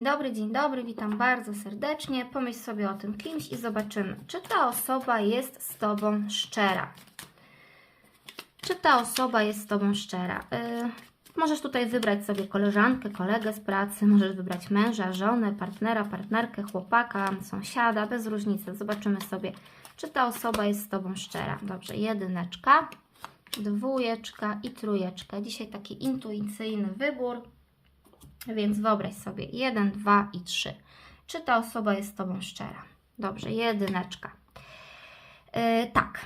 Dobry, dzień dobry, witam bardzo serdecznie. Pomyśl sobie o tym kimś i zobaczymy, czy ta osoba jest z Tobą szczera. Czy ta osoba jest z Tobą szczera? Yy, możesz tutaj wybrać sobie koleżankę, kolegę z pracy, możesz wybrać męża, żonę, partnera, partnerkę, chłopaka, sąsiada, bez różnicy. Zobaczymy sobie, czy ta osoba jest z Tobą szczera. Dobrze, jedyneczka, dwójeczka i trójeczka. Dzisiaj taki intuicyjny wybór. Więc wyobraź sobie 1, 2 i 3. Czy ta osoba jest z Tobą szczera? Dobrze, jedyneczka. Yy, tak.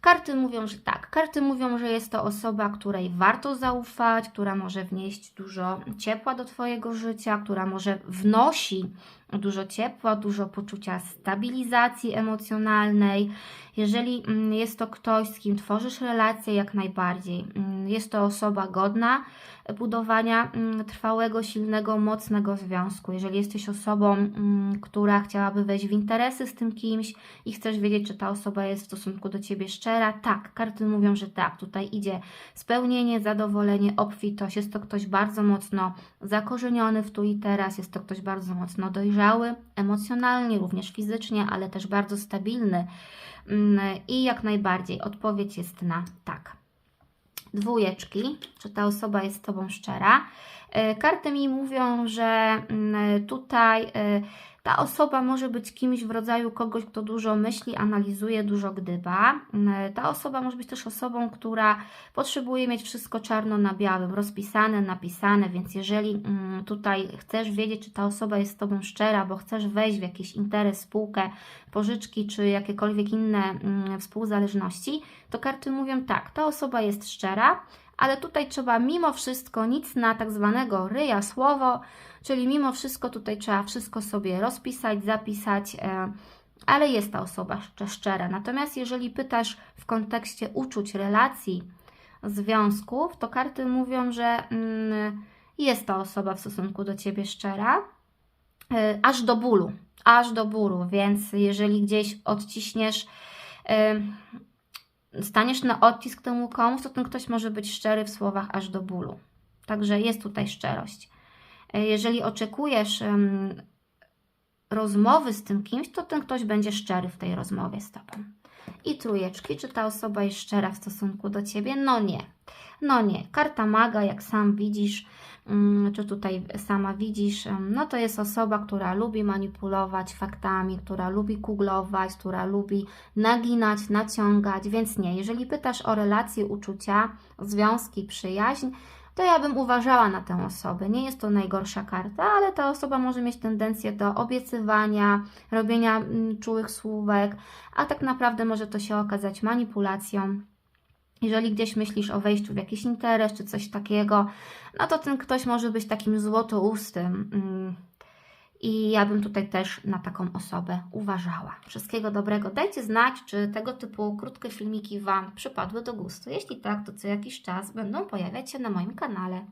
Karty mówią, że tak. Karty mówią, że jest to osoba, której warto zaufać, która może wnieść dużo ciepła do Twojego życia, która może wnosi dużo ciepła, dużo poczucia stabilizacji emocjonalnej. Jeżeli mm, jest to ktoś, z kim tworzysz relacje, jak najbardziej. Mm, Jest to osoba godna budowania mm, trwałego, silnego, mocnego związku. Jeżeli jesteś osobą, która chciałaby wejść w interesy z tym kimś i chcesz wiedzieć, czy ta osoba jest w stosunku do Ciebie szczera, tak, karty mówią, że tak. Tutaj idzie spełnienie, zadowolenie, obfitość. Jest to ktoś bardzo mocno zakorzeniony w tu i teraz, jest to ktoś bardzo mocno dojrzały, emocjonalnie, również fizycznie, ale też bardzo stabilny. Mm, I jak najbardziej odpowiedź jest na tak dwójeczki, czy ta osoba jest z Tobą szczera. E, Karty mi mówią, że mm, tutaj e, ta osoba może być kimś w rodzaju kogoś, kto dużo myśli, analizuje, dużo gdyba. Mm, Ta osoba może być też osobą, która potrzebuje mieć wszystko czarno na białym, rozpisane, napisane, więc jeżeli mm, tutaj chcesz wiedzieć, czy ta osoba jest z Tobą szczera, bo chcesz wejść w jakiś interes, spółkę, pożyczki, czy jakiekolwiek inne mm, współzależności, to karty mówią tak, ta osoba jest szczera, ale tutaj trzeba mimo wszystko nic na tak zwanego ryja słowo, czyli mimo wszystko tutaj trzeba wszystko sobie rozpisać, zapisać, e, ale jest ta osoba szcz- szczera. Natomiast jeżeli pytasz w kontekście uczuć, relacji, związków, to karty mówią, że mm, jest ta osoba w stosunku do Ciebie szczera, e, aż do bólu, aż do bólu, więc jeżeli gdzieś odciśniesz e, staniesz na odcisk temu komuś, to ten ktoś może być szczery w słowach aż do bólu. Także jest tutaj szczerość. E, Jeżeli oczekujesz em, rozmowy z tym kimś, to ten ktoś będzie szczery w tej rozmowie z Tobą. I trójeczki, czy ta osoba jest szczera w stosunku do Ciebie? No nie. No nie. Karta maga, jak sam widzisz, czy tutaj sama widzisz, no to jest osoba, która lubi manipulować faktami, która lubi kuglować, która lubi naginać, naciągać, więc nie. Jeżeli pytasz o relacje, uczucia, związki, przyjaźń, to ja bym uważała na tę osobę. Nie jest to najgorsza karta, ale ta osoba może mieć tendencję do obiecywania, robienia mm, czułych słówek, a tak naprawdę może to się okazać manipulacją. Jeżeli gdzieś myślisz o wejściu w jakiś interes czy coś takiego, no to ten ktoś może być takim złotoustym. mm, I ja bym tutaj też na taką osobę uważała. Wszystkiego dobrego. Dajcie znać, czy tego typu krótkie filmiki Wam przypadły do gustu. Jeśli tak, to co jakiś czas będą pojawiać się na moim kanale.